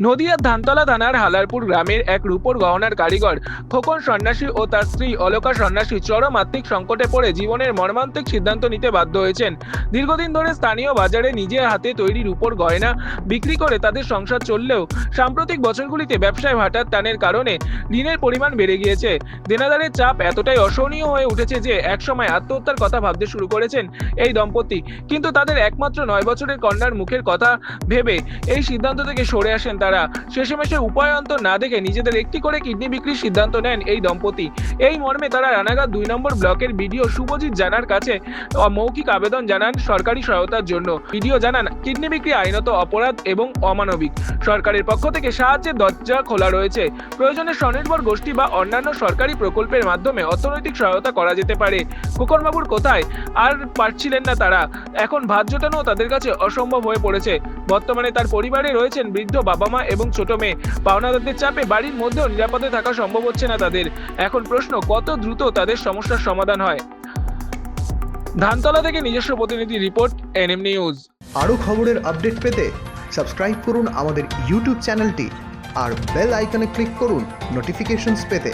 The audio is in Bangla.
নদিয়ার ধানতলা থানার হালারপুর গ্রামের এক রূপোর গহনার কারিগর, খোকন সন্ন্যাসী ও তার স্ত্রী অলকা সন্ন্যাসী চরম আর্থিক সংকটে পড়ে জীবনের মর্মান্তিক সিদ্ধান্ত নিতে বাধ্য হয়েছেন। দীর্ঘদিন ধরে স্থানীয় বাজারে নিজের হাতে তৈরি রূপোর গয়না বিক্রি করে তাদের সংসার চললেও সাম্প্রতিক বছরগুলিতে ব্যবসায় ভাটার টানের কারণে ঋণের পরিমাণ বেড়ে গিয়েছে। দেনাদারের চাপ এতটাই অসহনীয় হয়ে উঠেছে যে একসময় আত্মহত্যার কথা ভাবতে শুরু করেছেন এই দম্পতি। কিন্তু তাদের একমাত্র নয় বছরের কন্যার মুখের কথা ভেবে এই সিদ্ধান্ত থেকে সরে আসেন তারা। শেষমেশে উপায়ন্তর না দেখে নিজেদের একটি করে কিডনি বিক্রির সিদ্ধান্ত নেন এই দম্পতি। এই মর্মে তারা রানাঘাট দুই নম্বর ব্লকের বিডিও শুভজিৎ জানার কাছে মৌখিক আবেদন জানান সরকারি সহায়তার জন্য। বিডিও জানান, কিডনি বিক্রি আইনত অপরাধ এবং অমানবিক। সরকারের পক্ষ থেকে সাহায্যের দরজা খোলা রয়েছে। প্রয়োজনে স্বনির্ভর গোষ্ঠী বা অন্যান্য সরকারি প্রকল্পের মাধ্যমে অর্থনৈতিক সহায়তা করা যেতে পারে। খোকনবাবুর কোথায়? আর পারছিলেন না তারা। এখন ভাত জোটানো তাদের কাছে অসম্ভব হয়ে পড়েছে। বর্তমানে তার পরিবারে রয়েছেন বৃদ্ধ বাবা মা এবং ছোট মেয়ে। পাওনাদারদের চাপে বাড়ির মধ্যেও নিরাপদে থাকা সম্ভব হচ্ছে না তাদের। এখন প্রশ্ন, কত দ্রুত তাদের সমস্যার সমাধান হয়? ধানতলা থেকে নিজস্ব প্রতিনিধি রিপোর্ট, এনএম নিউজ। আরও খবরের আপডেট পেতে সাবস্ক্রাইব করুন আমাদের ইউটিউব চ্যানেলটি আর বেল আইকনে ক্লিক করুন নোটিফিকেশনস পেতে।